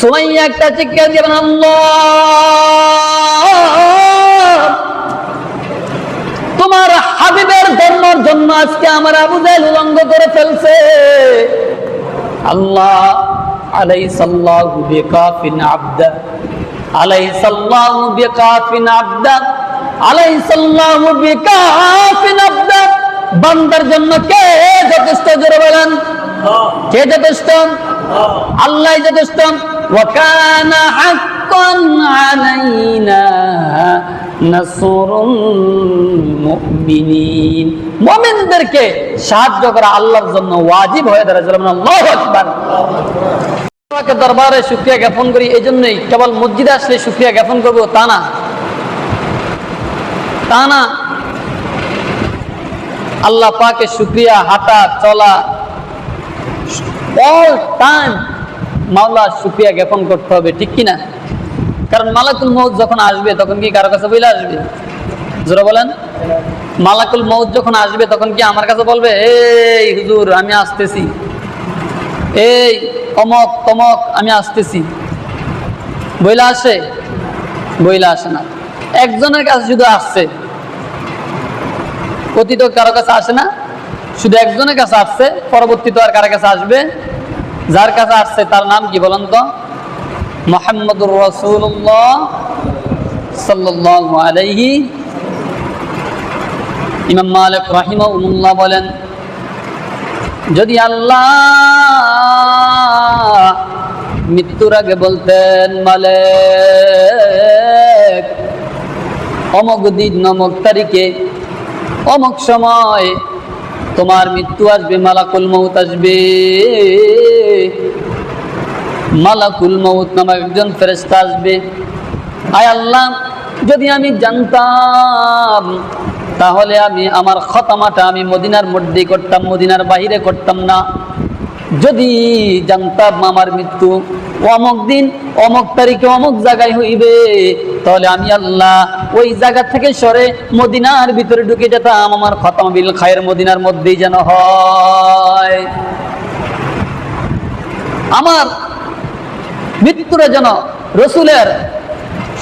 সুমাইয়া একটা চিৎকার দিবেন আল্লাহ তোমার হাবিবের ধর্মের জন্য আজকে আমার আবু জাহেল উলঙ্গ করে ফেলছে। আল্লাহ আলাইসাল্লাহু বিকাফিন আবদা আলাইসাল্লাহু বিকাফিন আবদা আলাইসাল্লাহু বিকাফিন আবদা। বান্দার জন্য কে যথেষ্ট জোরে বলেন? কে যথেষ্ট? আল্লাহ যথেষ্ট? وكان حقا علينا نصر المؤمنين মুমিনদেরকে সাহায্য করা আল্লাহর জন্য ওয়াজিব হয়ে দাঁড়ায় আল্লাহু আকবার আমাকে দরবারে শুকরিয়া জ্ঞাপন করি এই জন্যই কেবল মসজিদে আসলে শুকরিয়া জ্ঞাপন করবো তা না তা না আল্লাহ পাকে শুক্রিয়া হাঁটা চলা অল টাইম মাওলা শুক্রিয়া জ্ঞাপন করতে হবে, ঠিক কিনা? কারণ মালাকুল মৌত যখন আসবে, তখন কি কারও কাছে বলে আসবে? জোরা বলেন। মালাকুল মৌত যখন আসবে, তখন কি আমার কাছে বলবে, এই হুজুর, আমি আসতেছি। এই অমক তমক, আমি আসতেছি। বইলা আসে? বইলা আসে না। একজনের কাছে শুধু আসছে। অতীত কারও কাছে আসে না। শুধু একজনের কাছে আসছে পরবর্তী তো আর কারও কাছে আসবে যার কাছে আসছে, তার নাম কি বলেন তো? মোহাম্মদুর রসুল্লাহ সাল্লাহ আলাইহি। ইমাম মালিক রাহিমাহুল্লাহ বলেন, যদি আল্লাহ মৃত্যুর আগে বলতেন, মালিক, অমক দিন নমক তারিখে, অমক সময় তোমার মৃত্যু আসবে, মালাকুল মৌত আসবে। মালাকুল মৌত নামক একজন ফেরেস্তা আসবে। আয় আল্লাহ, যদি আমি জানতাম, তাহলে আমি আমার খতামাটা আমি মদিনার মধ্যেই করতাম, মদিনার বাহিরে করতাম না। যদি জানতাম আমার মৃত্যু, অমক দিন অমক তারিখে অমক জায়গায় হইবে তাহলে আমি আল্লাহ ওই জায়গা থেকে সরে মদিনার ভিতরে ঢুকে যেতাম। আমার খতম বিল খায়ের মদিনার মধ্যেই যেন হয়। আমার মৃত্যুরে যেন রসুলের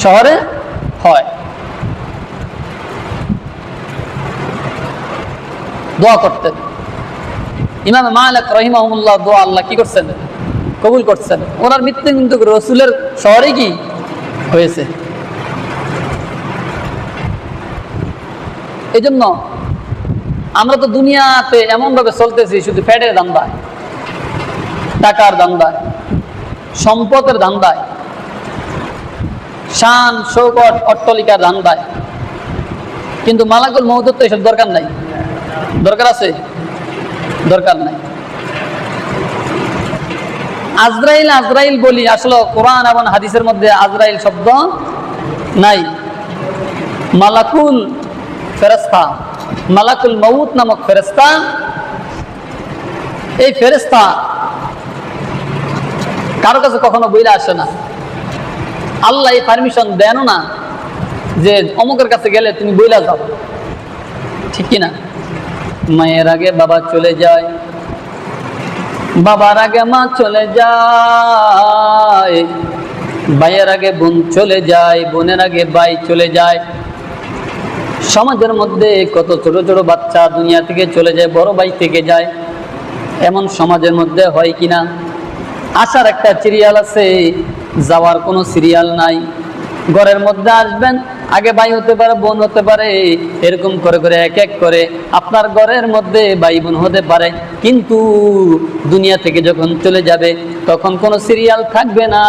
শহরে হয়। দোয়া করতেন। ইমাম মালিক রহিমাহুল্লাহ দোয়া আল্লাহ কি করছেন? কবুল করছেন। ওনার মৃত্যু কিন্তু রসুলের শহরে কি হয়েছে? এই জন্য আমরা তো দুনিয়াতে এমন ভাবে চলতেছি, শুধু ফ্যাটের ধান্দায় টাকার ধান্দায় সম্পদের ধান্দায় শান শৌকট অট্টলিকার ধান্দায় কিন্তু মালাকুল মহদুর তো এসব দরকার নাই। দরকার আছে? দরকার নাই। আজরাইল আজরাইল বলি, আসলে কোরআন এবং হাদিসের মধ্যে আজরাইল শব্দ নাই। মালাকুল ফেরেস্তা মালাকুল মৌত নামক ফেরেস্তা এই ফেরেস্তা কারও কাছে কখনো বইলে আসে না। আল্লাহ এই পারমিশন দেন না যে অমুকের কাছে গেলে তুমি বইলা যাও। ঠিক কিনা? মায়ের আগে বাবা চলে যায়, বাবার আগে মা চলে যায়, ভাইয়ের আগে বোন চলে যায়, বোনের আগে ভাই চলে যায়। সমাজের মধ্যে কত ছোট ছোট বাচ্চা দুনিয়া থেকে চলে যায়, বড় ভাই থেকে যায়, এমন সমাজের মধ্যে হয় কিনা? আসার একটা সিরিয়াল আছে, যাওয়ার কোনো সিরিয়াল নাই। ঘরের মধ্যে আসবেন, আগে ভাই হতে পারে, বোন হতে পারে, এরকম করে করে এক এক করে আপনার ঘরের মধ্যে ভাই বোন হতে পারে। কিন্তু দুনিয়া থেকে যখন চলে যাবে, তখন কোনো সিরিয়াল থাকবে না।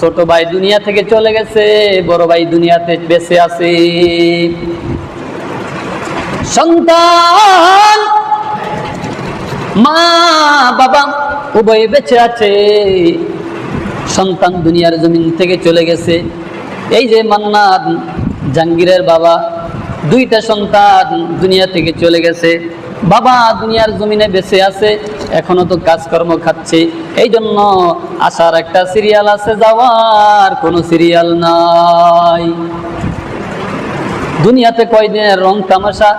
ছোট ভাই দুনিয়া থেকে চলে গেছে, বড় ভাই দুনিয়াতে বেঁচে আছে। সন্তান। মা, বাবা, উভয় বেঁচে আছে। সন্তান দুনিয়ার জমিন থেকে চলে গেছে। এই যে মান্নাত জাহাঙ্গীরের বাবা, দুইটা সন্তান দুনিয়া থেকে চলে গেছে। বাবা দুনিয়ার জমিনে বেঁচে আছে, এখনও তো কাজকর্ম খাচ্ছে। এই জন্য আসার একটা সিরিয়াল আছে, যাওয়ার কোনো সিরিয়াল নাই। দুনিয়াতে কয়দিনের রং তামাশা?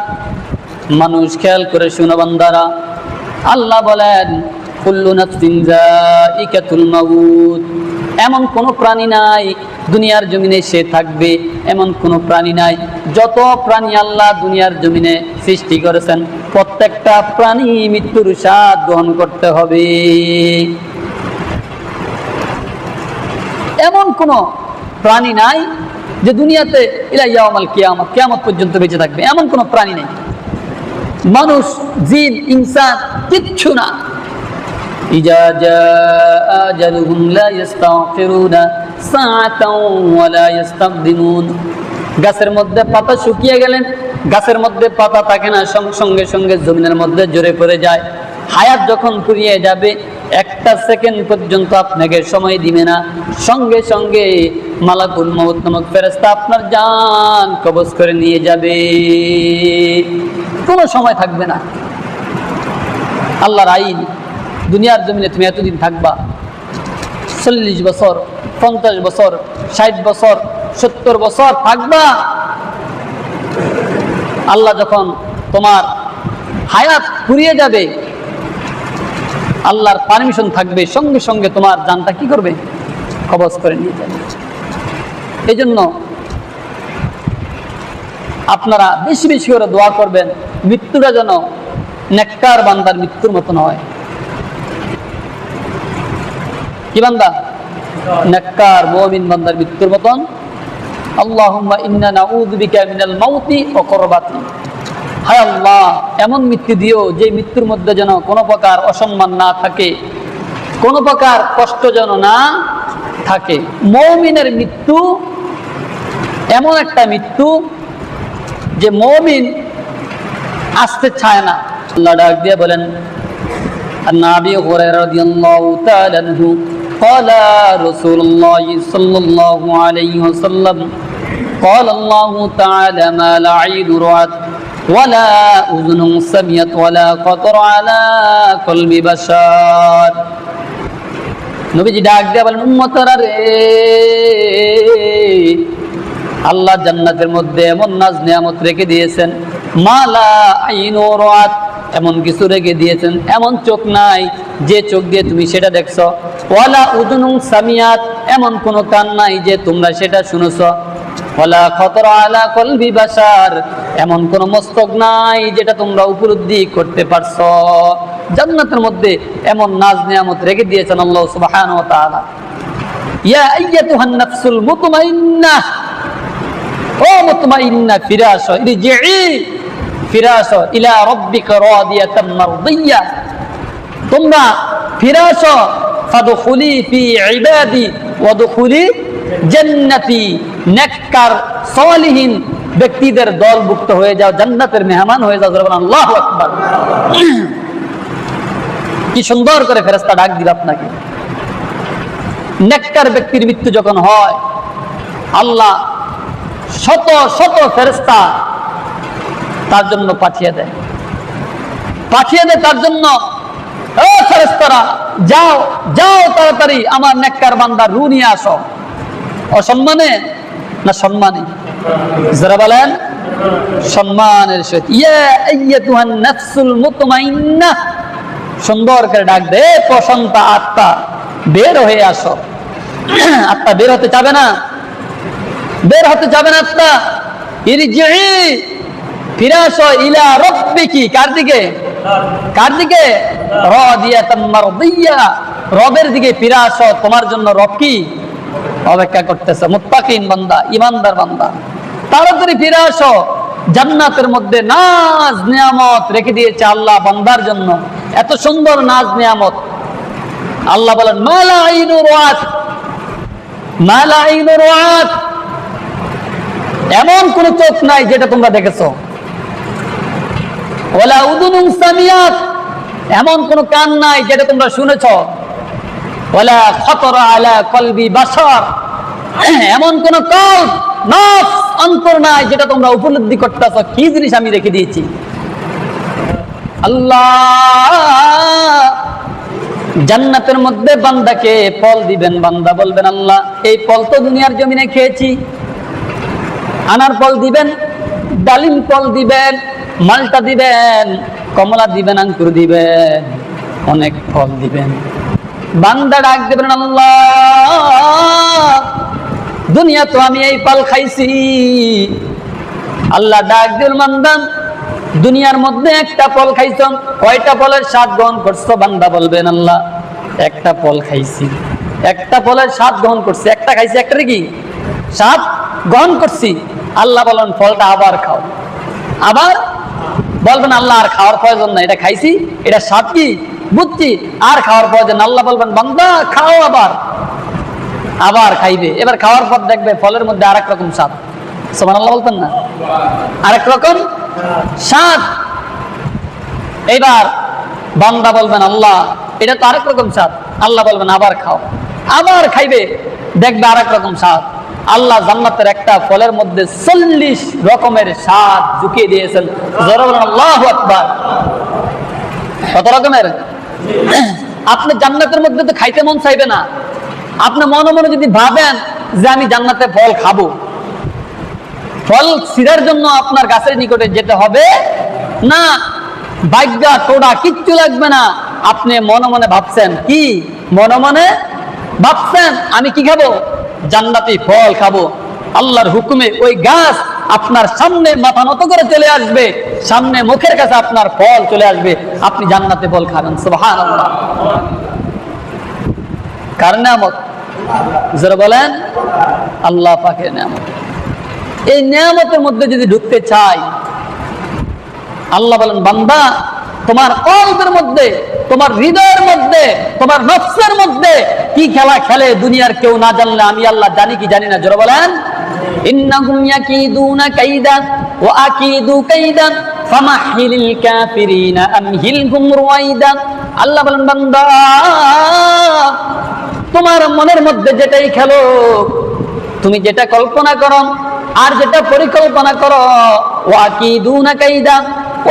মানুষ খেয়াল করে শুনো বান্দারা। আল্লাহ বলেন এমন কোনো প্রাণী নাই, দুনিয়ার জমিনে সে থাকবে। এমন কোনো প্রাণী নাই, যত প্রাণী আল্লাহ দুনিয়ার জমিনে সৃষ্টি করেছেন, প্রত্যেকটা প্রাণী মৃত্যুর স্বাদ গ্রহণ করতে হবে। এমন কোনো প্রাণী নাই, যে দুনিয়াতে ইলাইয়ামাল কেয়ামত কেয়ামত পর্যন্ত বেঁচে থাকবে। এমন কোনো প্রাণী নেই। মানুষ জিন ইনসান কিচ্ছু না إذا جاء أجلهم لا يستغفرون ساعة ولا يستقدمون গাছের মধ্যে পাতা শুকিয়ে গেলেন গাছের মধ্যে পাতা থাকে না সঙ্গে সঙ্গে সঙ্গে জমিনের মধ্যে জোরে পড়ে যায় হায়াত যখন ফুরিয়ে যাবে একটা সেকেন্ড পর্যন্ত আপনাকে সময় দিবে না। সঙ্গে সঙ্গে মালাকুল মৌত নামক ফেরেস্তা আপনার জান কবজ করে নিয়ে যাবে। কোনো সময় থাকবে না। আল্লাহর আইন, দুনিয়ার জমিনে তুমি এতদিন থাকবা। চল্লিশ বছর, পঞ্চাশ বছর, ষাট বছর, সত্তর বছর থাকবা। আল্লাহ যখন তোমার হায়াত ফুরিয়ে যাবে আল্লাহর পারমিশন থাকবে, সঙ্গে সঙ্গে তোমার জানটা কি করবে? কবজ করে নিয়ে যাবে। এই জন্য আপনারা বেশি বেশি করে দোয়া করবেন, মৃত্যুটা যেন নেককার বান্দার মৃত্যুর মতন হয়। কি বান্দা? নেককার, মুমিন বান্দার মৃত্যুর মতন। আল্লাহুম্মা ইন্না নাউযু বিকা মিনাল মাউতি ওয়া কুরবাতি। হায় আল্লাহ এমন মৃত্যু দিও যে মৃত্যুর মধ্যে যেন কোনো প্রকার অসম্মান না থাকে কোনো প্রকার কষ্ট যেন না থাকে মৌমিনের মৃত্যু এমন একটা মৃত্যু যে মৌমিন আসতে চায় না আল্লাহ ডাক দিয়ে বলেন عن ابي هريره رضي الله تعالى عنه قال رسول الله صلى الله عليه وسلم قال الله تعالى ما لا عين رأت ولا أذن سمعت ولا خطر على قلب بشر নবীজি ডাক দিয়ে বলেন উম্মতরা রে আল্লাহ জান্নাতের মধ্যে এমন নাজ নিয়ামত রেখে দিয়েছেন মালা আইন রাত এমন কিছু রেখে দিয়েছেন এমন চোখ নাই যে চোখ দিয়ে তুমি সেটা দেখছো ওয়ালা উদুনুং সামিয়াত এমন কোনো কান নাই যে তোমরা সেটা শুনেছ ওয়ালা খতর আলা কলবি বাসার। এমন কোন মস্তক নাই যেটা তোমরা উপলব্ধি করতে পারছ। জান্নাতের মধ্যে এমন নাজ নিয়ামত রেখে দিয়েছেন আল্লাহ সুবহানাহু ওয়া তাআলা। ইয়া আইয়াতুহান নাফসুল মুতমাইন্নাহ ও মুতমাইন্না, ফিরে আসো ইরজিই ফিরে আসো, ইলা রাব্বিকা রাদিয়াতাম মারদিয়া। তোমরা ফিরে আসো, ফাদখুলি ফি ইবাদি ওয়াদখুলি জান্নাতি নেককার সালিহিন ব্যক্তিদের দলভুক্ত হয়ে যাও, জান্নাতের মেহমান হয়ে যাও আল্লাহু আকবার। কি সুন্দর করে ফেরেশতা ডাক দিল আপনাকে। নেককার ব্যক্তির মৃত্যু যখন হয়, আল্লাহ শত শত ফেরেস্তা তার জন্য পাঠিয়ে দেয়। পাঠিয়ে দেয় তার জন্য, ও ফেরেস্তারা যাও যাও তাড়াতাড়ি আমার নেককার বান্দার রু নিয়ে আসো। অসম্মানে না সম্মানে? যারা বলেন, সম্মানের সহিত। সুন্দর করে ডাক দে, প্রশান্তা আত্মা, বের হয়ে আসো। আত্মা বের হতে চাবে না। বের হতে যাবে না আত্মা। ইলা রব্বিকি, কার দিকে? কার দিকে? রবের দিকে ফিরে তোমার জন্য রব কি? অপেক্ষা করতেছে, মুত্তাকিন বান্দা ইমানদার বান্দা। তাড়াতাড়ি ফিরে আসো, জান্নাতের মধ্যে নাজ নিয়ামত রেখে দিয়েছে আল্লাহ বান্দার জন্য। এত সুন্দর নাজ নিয়ামত। আল্লাহ বলেন, মালা আইনুর রাত মালা আইনুর রাত এমন কোন চোখ নাই যেটা তোমরা দেখেছ। ওলা উদুনুম সামিয়াত, এমন কোন কান নাই যেটা তোমরা শুনেছ। ওলা খতরা আলা কলবি বাসার। এমন কোন কল নফস, অন্তর যেটা তোমরা উপলব্ধি করতেছ। কি জিনিস আমি রেখে দিয়েছি? আল্লাহ! জান্নাতের মধ্যে বান্দাকে ফল দিবেন, বান্দা বলবেন, আল্লাহ, এই ফল তো দুনিয়ার জমিনে খেয়েছি। আনার ফল দিবেন, ডালিম ফল দিবেন, মালটা দিবেন, কমলা দিবেন আঙ্কুর দিবেন, অনেক ফল দিবেন। বান্দা ডাক দেবেন আল্লাহ। দুনিয়া তো আমি এই পাল খাইছি। আল্লাহ ডাক দিল মান্দান দুনিয়ার মধ্যে একটা ফল খাইছম, কয়টা ফলের স্বাদ গ্রহণ করছ? বান্দা বলবেন আল্লাহ, একটা ফল খাইছি। একটা ফলের স্বাদ গ্রহণ করছি, একটা খাইছি একটা কি? স্বাদ গ্রহণ করছি। আল্লাহ বলেন, ফলটা আবার খাও। আবার বলবেন, আল্লাহ আর খাওয়ার প্রয়োজন না এটা খাইছি, এটা স্বাদ কি? বুঝছি আর খাওয়ার প্রয়োজন না। আল্লাহ বলবেন, বান্দা, খাও আবার। আবার খাইবে। এবার খাওয়ার পর দেখবে ফলের মধ্যে আরেক রকম স্বাদ। সমান আল্লাহ বলতেন না? আরেক রকম স্বাদ। এইবার বান্দা বলবেন, আল্লাহ, এটা তো আরেক রকম স্বাদ। আল্লাহ বলবেন, আবার খাও। আবার খাইবে। দেখবে আরেক রকম স্বাদ। আল্লাহ জান্নাতের একটা ফলের মধ্যে চল্লিশ রকমের স্বাদ ঝুঁকিয়ে দিয়েছেন। বলেন আকবার। কত রকমের? আপনি জান্নাতের মধ্যে তো খাইতে মন চাইবে না। আপনি মনে মনে যদি ভাবেন যে আমি জান্নাতে ফল খাব, ফল ছিঁড়ার জন্য আপনার গাছের নিকটে যেতে হবে, না বাইগা টোড়া কিচ্ছু লাগবে না। আপনি মনে মনে ভাবছেন, কি? মনে মনে ভাবছেন, আমি কি খাব? জান্নাতি ফল খাব। আল্লাহর হুকুমে ওই গাছ আপনার সামনে মাথা নত করে চলে আসবে, সামনে মুখের কাছে আপনার ফল চলে আসবে, আপনি জান্নাতে ফল খাবেন কার নামত যারা বলেন, আল্লাহ পাকের নামত এই নিয়ামতের মধ্যে যদি ঢুকতে চাই, আল্লাহ বলেন, বান্দা, তোমার কল্পের মধ্যে, তোমার হৃদয়ের মধ্যে, তোমার নফসের মধ্যে কি খেলা খেলে দুনিয়ার কেউ না জানলে আমি আল্লাহ জানি কি জানি না, জোরে বলেন। ইন্নাহুম আল্লাহ বলেন, বান্দা, তোমার মনের মধ্যে যেটাই খেলো, তুমি যেটা কল্পনা করো আর যেটা পরিকল্পনা করো ওয়াকিদুনা কাইদা।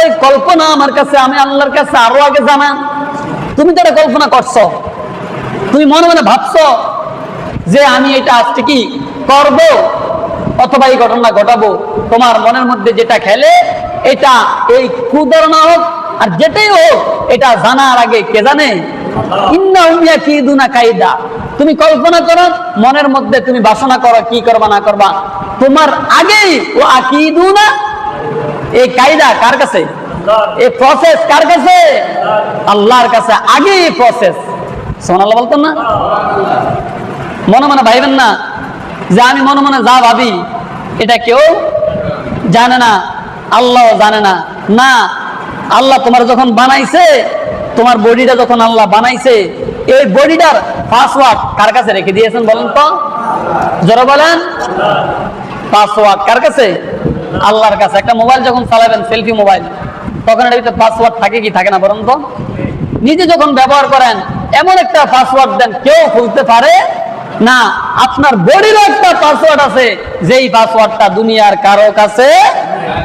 ওই কল্পনা আমার কাছে, আমি আল্লাহর কাছে আরও আগে জানা। তুমি এটা কল্পনা করছ। তুমি মনে মনে ভাবছ যে আমি এটা আজকে কি করব? অথবা এই ঘটনা ঘটাবো। তোমার মনের মধ্যে যেটা খেলে এটা এই কুধারণা হোক আর যেটাই হোক এটা জানার আগে কে জানে? কাইদা। তুমি কল্পনা করো মনের মধ্যে তুমি বাসনা করো কি করবা না করবা। তোমার আগেই ও আকিদুনা এই কায়দা কার কাছে? এই প্রসেস কার কাছে? আল্লাহর। কাছে আগে এই প্রসেস সোনাল্লাহ বলতেন না? মনে মনে ভাইবেন না যে আমি মনে মনে যা ভাবি, এটা কেউ জানে না আল্লাহ জানে না। না, আল্লাহ তোমার যখন বানাইছে, তোমার বডিটা যখন আল্লাহ বানাইছে, এই বডিটার পাসওয়ার্ড কার কাছে রেখে দিয়েছেন বলেন তো? জোরে বলেন। পাসওয়ার্ড কার কাছে? আল্লাহর কাছে। একটা মোবাইল যখন চালাবেন সেলফি মোবাইল তখন এটার ভিতরে পাসওয়ার্ড থাকে কি থাকে না বলুন তো? নিজে যখন ব্যবহার করেন, এমন একটা পাসওয়ার্ড দেন, কেউ খুলতে পারে না, আপনার বডিরও একটা পাসওয়ার্ড আছে, যেই পাসওয়ার্ডটা দুনিয়ার কারও কাছে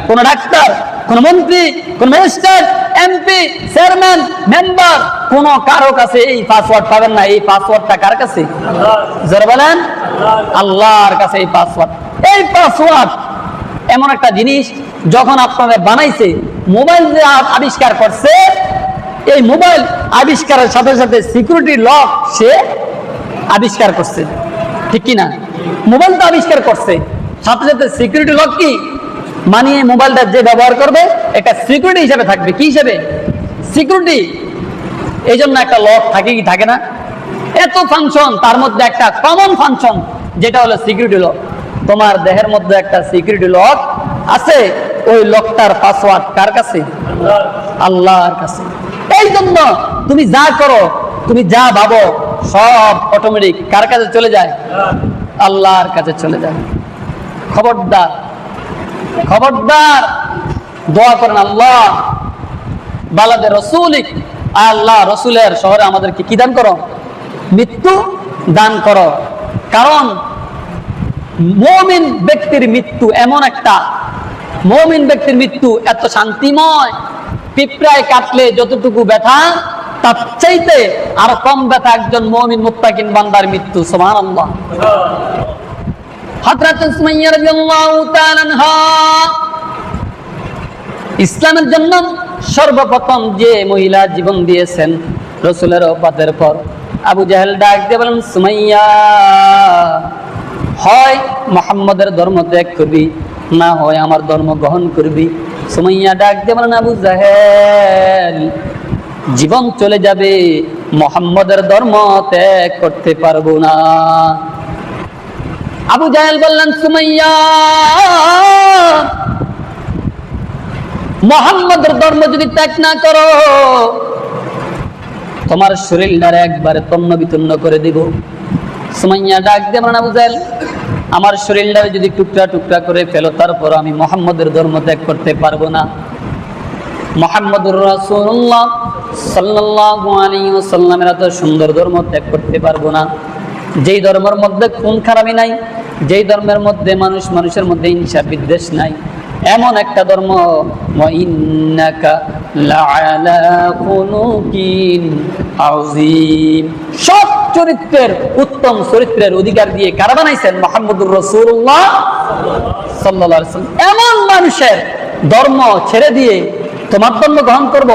কোন ডাক্তার, কোন মন্ত্রী, কোন ম্যাজিস্ট্রেট এমপি চেয়ারম্যান মেম্বার কোন কারও কাছে এই পাসওয়ার্ড পাবেন না। এই পাসওয়ার্ডটা কার কাছে? জোরে বলেন। আল্লাহর কাছে এই পাসওয়ার্ড এই পাসওয়ার্ড এমন একটা জিনিস, যখন আপনাদের বানাইছে মোবাইল যে আবিষ্কার করছে, এই মোবাইল আবিষ্কারের সাথে সাথে সিকিউরিটি লক সে আবিষ্কার করছে। ঠিক কি না মোবাইল তো আবিষ্কার করছে। সাথে সাথে সিকিউরিটি লক কি? মানিয়ে মোবাইলটা যে ব্যবহার করবে একটা সিকিউরিটি হিসেবে থাকবে। কি হিসেবে? সিকিউরিটি এই জন্য একটা লক থাকে কি থাকে না? এত ফাংশন তার মধ্যে একটা কমন ফাংশন যেটা হলো সিকিউরিটি লক তোমার দেহের মধ্যে একটা সিকিউরিটি লক আছে। ওই লকটার পাসওয়ার্ড কার কাছে? আল্লাহর। কাছে। এই জন্য তুমি যা করো তুমি যা ভাবো, সব অটোমেটিক কার কাছে চলে যায়? আল্লাহর কাছে চলে যায়। খবরদার। খবরদার। দোয়া করেন আল্লাহ। বালাদে রসুলিক। আল্লাহ রসুলের শহরে আমাদেরকে কি দান করো? মৃত্যু দান করো। কারণ মমিন ব্যক্তির মৃত্যু এমন একটা। মমিন ব্যক্তির মৃত্যু এত শান্তিময়। পিঁপড়ায় কাটলে যতটুকু ব্যথা তার চাইতে আরও কম ব্যথা একজন মমিন মুত্তাকিন বান্দার মৃত্যু সমান ইসলামের জন্য সর্বপ্রথম যে মহিলা জীবন দিয়েছেন রসুলের অপাতের পর, আবু জাহেল ডাক দিয়ে বলেন, সুমাইয়া, হয় মোহাম্মদের ধর্ম ত্যাগ করবি, না হয় আমার ধর্ম গ্রহণ করবি? সুমাইয়া ডাক দিয়ে বলেন, আবু জাহেল জীবন চলে যাবে, মোহাম্মদের ধর্ম ত্যাগ করতে পারব না। আবু জাহেল বললেন, সুমাইয়া, মোহাম্মদের ধর্ম যদি ত্যাগ না করো, তোমার শরীরটারে একবারে তন্ন বিতন্ন করে দিব। সুমাইয়া ডাক দিয়ে না জাহেল, আমার শরীরটারে যদি টুকরা টুকরা করে ফেলো, তারপর আমি মোহাম্মদের ধর্ম ত্যাগ করতে পারব না। মোহাম্মদুর রাসূলুল্লাহ আলাইহি ওয়াসাল্লামের এত সুন্দর ধর্ম ত্যাগ করতে পারব না। যেই ধর্মের মধ্যে খুন খারাপি নাই, যেই ধর্মের মধ্যে মানুষ মানুষের মধ্যে হিংসা বিদ্বেষ নাই, এমন একটা ধর্ম সব চরিত্রের, উত্তম চরিত্রের অধিকার দিয়ে কারা বানাইছেন? মোহাম্মদুর রাসূলুল্লাহ সাল্লাল্লাহু আলাইহি এমন মানুষের ধর্ম ছেড়ে দিয়ে তোমার গ্রহণ করব।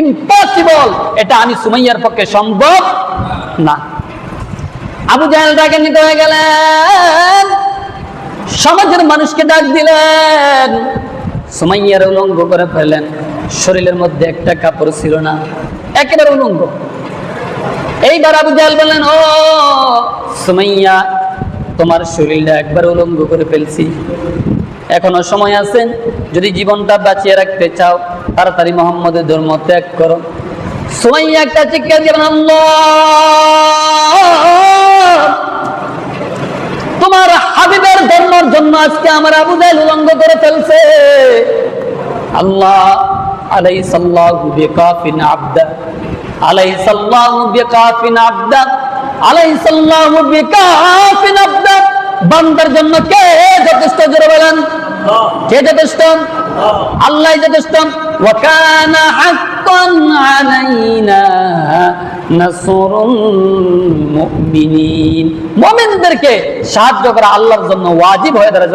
ইম্পসিবল এটা আমি সুমাইয়ার পক্ষে সম্ভব না। আবু জাহেল ডাকে নিতে হয়ে গেলেন। সমাজের মানুষকে ডাক দিলেন। সুমাইয়ার উলঙ্গ করে ফেললেন। শরীরের মধ্যে একটা কাপড় ছিল না। একেবারে উলঙ্গ। এইবার আবু জাহেল বললেন, ও সুমাইয়া, তোমার শরীরটা একবার উলঙ্গ করে ফেলছি। এখনও সময় আছে, যদি জীবনটা বাঁচিয়ে রাখতে চাও, তাড়াতাড়ি মোহাম্মদের ধর্ম ত্যাগ করো। সুমাইয়া একটা চিৎকার আল্লাহ! তোমার হাবিবের ধর্মের জন্য আজকে আমার আবু জাহেল উলঙ্গ করে ফেলছে। আল্লাহ, আলাইসাল্লাহু বিকাফিন আবদা, আলাইসাল্লাহু বিকাফিন আবদা, আলাইসাল্লাহু বিকাফিন আবদা। বান্দার জন্য কে যথেষ্ট জোরে বলেন? কে যথেষ্ট আল্লাহ যথেষ্ট ওয়াকানা হাক্কান আলাইনা নাসরুল মুমিনিন। মুমিনদেরকে সাহায্য করা আল্লাহর জন্য ওয়াজিব হয়ে দাঁড়ায়।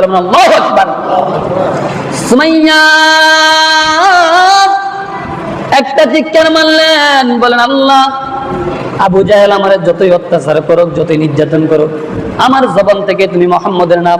একটা চিৎকার মারলেন। বলেন, আল্লাহ, আবু জাহেল আমার যতই অত্যাচার করুক, যতই নির্যাতন করুক, আমার জবান থেকে তুমি মোহাম্মদের নাম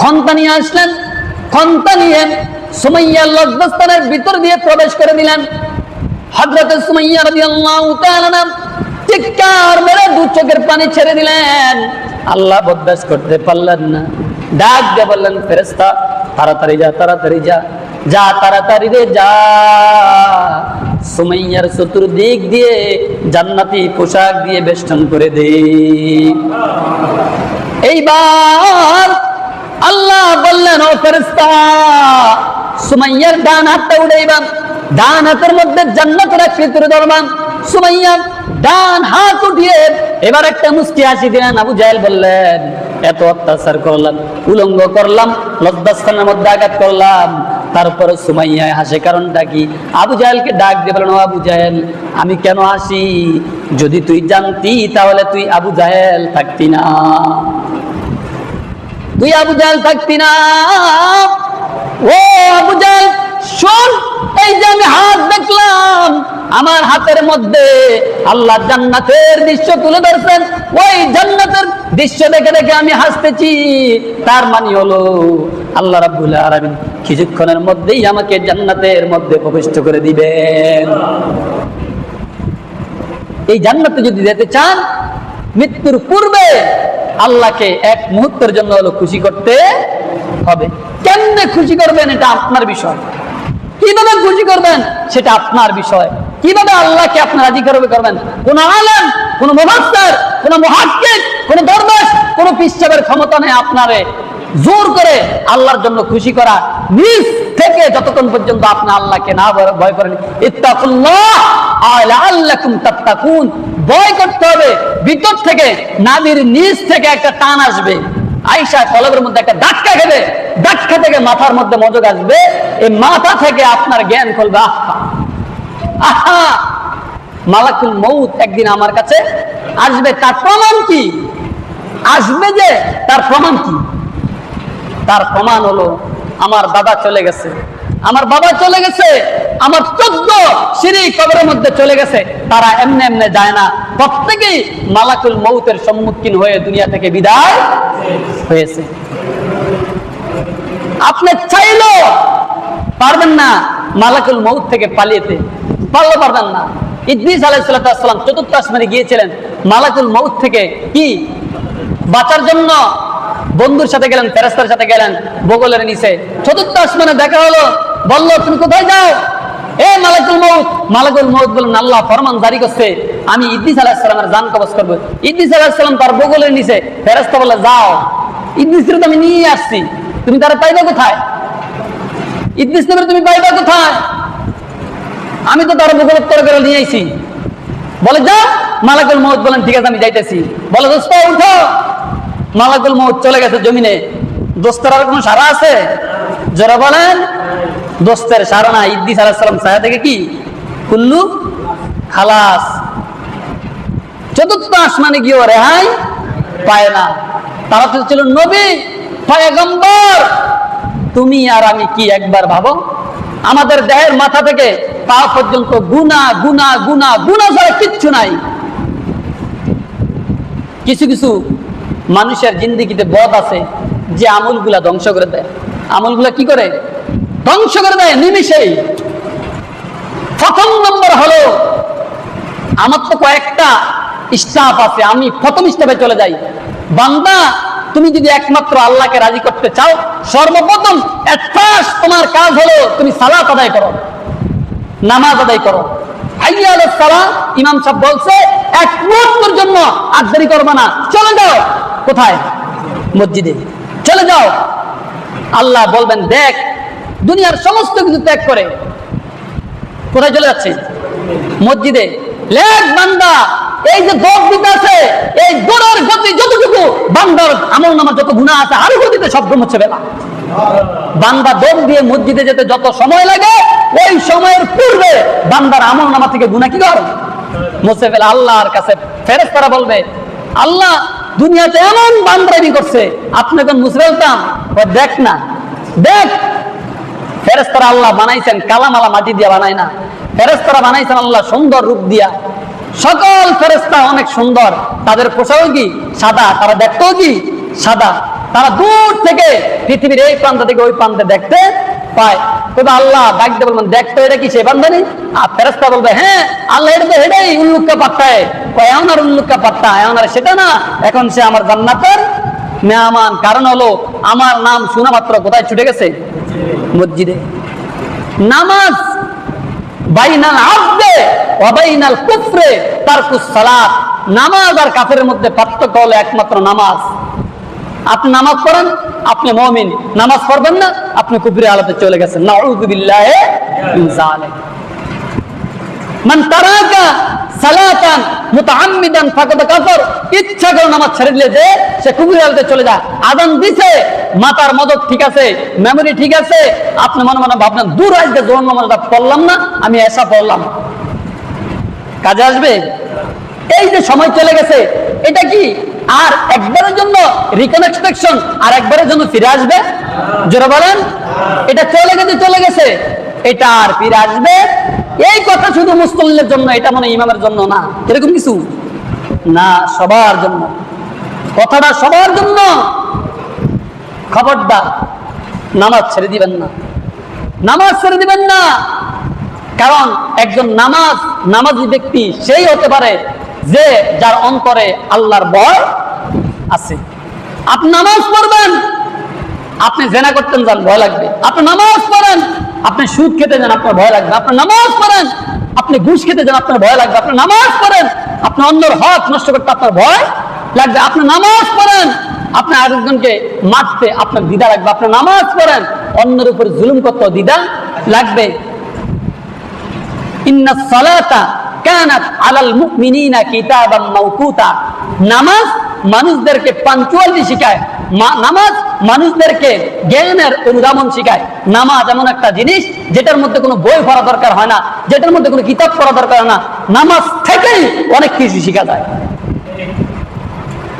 খন্তা নিয়ে আসলেন, খন্তা নিয়ে সুমাইয়া লজ্জাস্থানের ভিতর দিয়ে প্রবেশ করে দিলেন হযরত সুমাইয়া রাদিয়াল্লাহু তাআলা চিৎকার মেরে দু চোখের পানি ছেড়ে দিলেন। আল্লাহ বরদাস্ত করতে পারলেন না। ডাক দিয়ে বললেন, ফেরেশতা, তাড়াতাড়ি যা তাড়াতাড়ি যা যা তাড়াতাড়ি রে, যা। সুমাইয়ার চতুর্দিক দিয়ে জান্নাতি পোশাক দিয়ে বেষ্টন করে দে। এইবার আল্লাহ বললেন, ও ফেরেশতা, সুমাইয়ার ডান হাতটা উঠাইবান ডান হাতের মধ্যে জান্নাতের আকৃতির ধরবান সুমাইয়া ডান হাত উঠিয়ে এবার একটা মুস্কি হাসি দিলেন আবু জাহেল বললেন, এত অত্যাচার করলাম, উলঙ্গ করলাম, লজ্জাস্থানের মধ্যে আঘাত করলাম। তারপরে সুমাইয়া হাসে, কারণটা কি? আবু জাহেলকে ডাক দিয়ে বলেন আবু জাহেল, আমি কেন হাসি? যদি তুই জানতি, তাহলে তুই আবু জাহেল থাকতি না। তুই আবু জাহেল থাকতি না। ও আবু জাহেল শোন, এই যে আমি হাত দেখলাম, আমার হাতের মধ্যে আল্লাহ জান্নাতের দৃশ্য তুলে ধরছেন। ওই জান্নাতের দৃশ্য দেখে দেখে আমি হাসতেছি। তার মানে হলো, আল্লাহ রাব্বুল আলামিন কিছুক্ষণের মধ্যেই আমাকে জান্নাতের মধ্যে প্রবিষ্ট করে দিবেন। এই জান্নাতে যদি যেতে চান, মৃত্যুর পূর্বে আল্লাহকে এক মুহূর্তের জন্য হলো খুশি করতে হবে। কেমনে খুশি করবেন এটা আপনার বিষয়। কীভাবে খুশি করবেন সেটা আপনার বিষয়। কীভাবে আল্লাহকে আপনার রাজি করবে করবেন? কোন আলেম, কোন মোহাস্তার কোন মুহাক্কিক কোন দরবেশ কোন পিসাবের ক্ষমতা নেই আপনারে। জোর করে আল্লাহর জন্য খুশি করা নিজ থেকে যতক্ষণ পর্যন্ত আপনি আল্লাহকে না ভয়- করেন, ইত্তাকুল্লাহ আল্লাকুম তাত্তাকুন। ভয় করতে হবে। ভিতর থেকে নাবির নিচ থেকে একটা টান আসবে। আইসা কলবের মধ্যে একটা ধাক্কা খেবে। ধাক্কা থেকে মাথার মধ্যে মজক আসবে। এই মাথা থেকে আপনার জ্ঞান খুলবে। আহা! আহা! মালাকুল মৌত একদিন আমার কাছে আসবে। তার প্রমাণ কি? আসবে যে তার প্রমাণ কি? তার প্রমাণ হলো, আমার দাদা চলে গেছে। আমার বাবা চলে গেছে, আমার চোদ্দ সিঁড়ি কবরের মধ্যে চলে গেছে। তারা এমনি এমনি যায় না। প্রত্যেকেই মালাকুল মৌতের সম্মুখীন হয়ে দুনিয়া থেকে বিদায় হয়েছে। আপনি চাইলো পারবেন না মালাকুল মৌত থেকে পালিয়েতে। পারলে পারবেন না। ইদ্রিস আলাইসালাম চতুর্থ আসমানে গিয়েছিলেন। মালাকুল মৌত থেকে কি বাঁচার জন্য বন্ধুর সাথে গেলেন ফেরেস্তার সাথে গেলেন, বগলের নিচে। চতুর্থ আসমানে দেখা হলো, বলল, তুমি কোথায় যাও? এ মালাকুল মৌত মালাকুল মৌত বলেন আল্লাহ ফরমান জারি করছে। আমি ইদ্রিস আলাহিসাল্লামের জান কবজ করব। ইদ্রিস আলাহিসাল্লাম তার বগলের নিচে ফেরেস্তা বলে যাও। ইদ্রিসের তো আমি নিয়ে আসছি। তুমি তারা পাইবে কোথায়? ইদ্রিস নবীর তুমি পাইবা কোথায়? আমি তো তার বগল উত্তর করে নিয়ে আইছি। বলে যা মালাকুল মৌত বলেন ঠিক আছে, আমি যাইতেছি। বলে, দোস্ত, উঠো। মালাকুল মৌত চলে গেছে জমিনে। দোস্তের আর কোনো সারা আছে? যারা বলেন, দোস্তের সারা না ইদ্দিস আলাহিসাল্লাম ছায়া থেকে কি? কুল্লু? খালাস। চতুর্থ আসমানে গিয়েও রেহাই পায় না। তারা তো ছিল নবী, পয়গম্বর। তুমি আর আমি কি একবার ভাবো? আমাদের দেহের মাথা থেকে পা পর্যন্ত গুনা গুনা গুনা গুনা ছাড়া কিচ্ছু নাই। কিছু কিছু মানুষের জিন্দিগিতে বদ আছে যে আমলগুলা ধ্বংস করে দেয়। আমলগুলা কি করে? ধ্বংস করে দেয় নিমিষেই। প্রথম নম্বর হলো, আমার তো কয়েকটা স্টাফ আছে, আমি প্রথম স্টাফে চলে যাই। বান্দা, তুমি যদি একমাত্র আল্লাহকে রাজি করতে চাও, সর্বপ্রথম তোমার কাজ হলো তুমি সালাত আদায় করো, নামাজ আদায় করো। সালাম, ইমাম সাহেব বলছে, এক মুহূর্তের জন্য আর দেরি করবে না, চলে যাও। কোথায়? মসজিদে। চলে যাও। আল্লাহ বলবেন, দেখ, দুনিয়ার সমস্ত কিছু ত্যাগ করে। কোথায় চলে যাচ্ছে মসজিদে। বান্দা, এই যে দিতে আছে, এই দৌড়ার গতি যতটুকু, বান্দার আমল নামার যত গুণা আছে, আরও গতিতে হচ্ছে বেলা বান্দা দিয়ে মসজিদে যেতে যত সময় লাগে, ওই সময়ের পূর্বে বান্দার আমল নামা থেকে গুণা কি কর? মুছে ফেলে। আল্লাহর কাছে ফেরেস্তারা বলবে, আল্লাহ দুনিয়াতে এমন বান্দারি করছে আপনি এখন মুছে ফেলতাম দেখ না, দেখ। ফেরেস্তারা আল্লাহ বানাইছেন, কালামালা মাটি দিয়া বানায় না। ফেরেস্তারা বানাইছেন আল্লাহ সুন্দর রূপ দিয়া। সকল ফেরেস্তা অনেক সুন্দর। তাদের পোশাকও কি? সাদা। তারা দেখতেও কি? সাদা। তারা দূর থেকে পৃথিবীর এই প্রান্ত থেকে ওই প্রান্তে দেখতে পায়। তবে আল্লাহ ডাকতে বলবেন দেখতো এটা কি সে বান্ধবী আর ফেরেস্তা বলবে হ্যাঁ আল্লাহ, এটা তো পাত্তায়। পাত্তা? সেটা না। এখন সে আমার জান্নাতের কারণ হলো, আমার নাম শোনা মাত্র, কোথায় ছুটে গেছে? মসজিদে। নামাজ বাইনাল আবদে ওয়াবাইনাল কুফরে, তারকুস সালাত। নামাজ আর কাফের মধ্যে পার্থক্য হলো একমাত্র নামাজ। আপনি নামাজ পড়েন, আপনি মমিন। নামাজ পড়বেন না, আপনি কুফরি আলাতে চলে গেছেন। ইচ্ছা করে নামাজ সে কুফরি আলাতে চলে যায়। আযান দিছে, মাথার মদত ঠিক আছে মেমরি ঠিক আছে। আপনি মনে মনে ভাবলেন, দূর আজকে জোহর নামাজটা পড়লাম না, আমি এসা পড়লাম। কাজে আসবে? এই যে সময় চলে গেছে, এটা কি? আর একবারের জন্য রিকনেক্সপেকশন আর একবারের জন্য ফিরে আসবে? জোরে বলেন। এটা চলে গেছে চলে গেছে। এটা আর ফিরে আসবে? এই কথা শুধু মুসলিমের জন্য, এটা মনে ইমামের জন্য না। এরকম কিছু? না, সবার জন্য। কথাটা সবার জন্য। খবরদার, নামাজ ছেড়ে দিবেন না। নামাজ ছেড়ে দিবেন না। কারণ একজন নামাজ, নামাজি ব্যক্তি, সেই হতে পারে যে যার অন্তরে আল্লাহর ভয় আছে। আপনি নামাজ পড়বেন, আপনি জেনা করতেন যান, ভয় লাগবে। আপনি নামাজ পড়েন, আপনি সুদ খেতে যান, আপনার ভয় লাগবে। আপনি নামাজ পড়েন, আপনি ঘুষ খেতে যান, আপনার ভয় লাগবে। আপনি নামাজ পড়েন, আপনি অন্যর হক নষ্ট করতে আপনার ভয় লাগবে। আপনি নামাজ পড়েন, আপনি আরেকজনকে মারতে আপনার দ্বিধা লাগবে। আপনি নামাজ পড়েন, অন্যের উপর জুলুম করতে দ্বিধা লাগবে। ইন্না সালাতা কানাত আলাল মুমিনিনা কিতাবাম মাওকুতা নামাজ মানুষদেরকে পাঞ্চুয়ালিটি শেখায় নামাজ মানুষদেরকে জ্ঞানের অনুধাবন শেখায়। নামাজ এমন একটা জিনিস যেটার মধ্যে কোনো বই পড়া দরকার হয় না, যেটার মধ্যে কোনো কিতাব পড়া দরকার হয় না। নামাজ থেকেই অনেক কিছু শেখা যায়।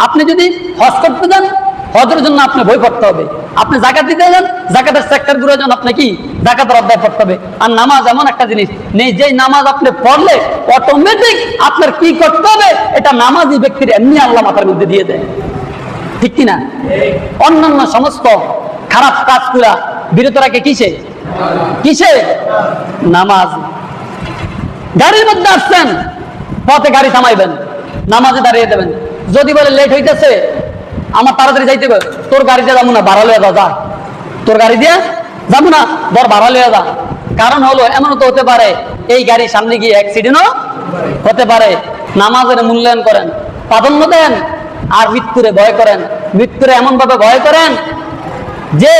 আপনি যদি হজ করতে যান হজের জন্য আপনি বই পড়তে হবে। আপনি জাকাত দিতে যান, জাকাতের সেক্টরগুলোর জন্য আপনি কি? জাকাতের অধ্যায় পড়তে হবে। আর নামাজ এমন একটা জিনিস, নেই যে নামাজ আপনি পড়লে অটোমেটিক আপনার কি করতে হবে? এটা নামাজি ব্যক্তির এমনি আল্লাহ মাথার মধ্যে দিয়ে দেয়। ঠিক কিনা? অন্যান্য সমস্ত খারাপ কাজগুলা বিরত রাখে কিসে? কিসে? নামাজ। গাড়ির মধ্যে আসছেন, পথে গাড়ি থামাইবেন, নামাজে দাঁড়িয়ে দেবেন। যদি বলে লেট হইতেছে আমার তাড়াতাড়ি যাইতে হবে তোর গাড়ি দিয়ে যাব না, ভাড়া লইয়া যা তোর গাড়ি দিয়ে যাব না বর ভাড়া লইয়া যা। কারণ হলো এমন তো হতে পারে, এই গাড়ি সামনে গিয়ে অ্যাক্সিডেন্টও হতে পারে। নামাজের মূল্যায়ন করেন, প্রাধান্য দেন, আর মৃত্যুরে ভয় করেন। মৃত্যুরে এমন ভাবে ভয় করেন যে,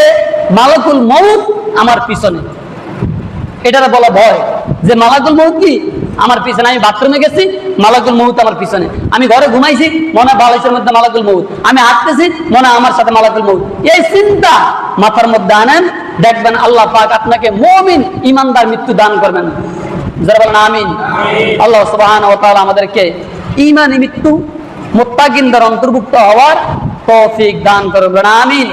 মালকুল মৌত আমার পিছনে। এটারে বলা ভয়। যে মালাকুল মৌত কি? আমার পিছনে আমি বাথরুমে গেছি মালাকুল মৌত আমার পিছনে। আমি ঘরে ঘুমাইছি মনে বালিশের মধ্যে মালাকুল মৌত আমি হাঁটতেছি মনে আমার সাথে মালাকুল মৌত এই চিন্তা মাথার মধ্যে আনেন দেখবেন আল্লাহ পাক আপনাকে মমিন ইমানদার মৃত্যু দান করবেন। যারা বলেন আমিন। আল্লাহ সুবহান ও তাআলা আমাদেরকে ইমানি মৃত্যু মুত্তাকিনদের অন্তর্ভুক্ত হওয়ার তৌফিক দান করবেন। আমিন।